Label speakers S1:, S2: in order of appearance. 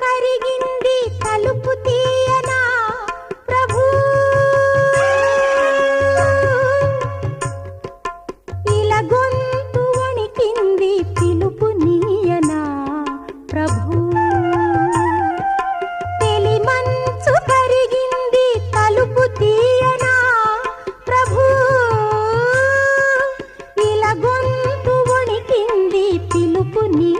S1: కరిగింది తలుపు తీయనా? ప్రభు! ఇలా గొంతు వణికింది పిలుపు నీయనా? ప్రభు! తెలిమంచు కరిగింది తలుపు తీయనా? ప్రభు! ఇలా గొంతు వణికింది పిలుపు నీ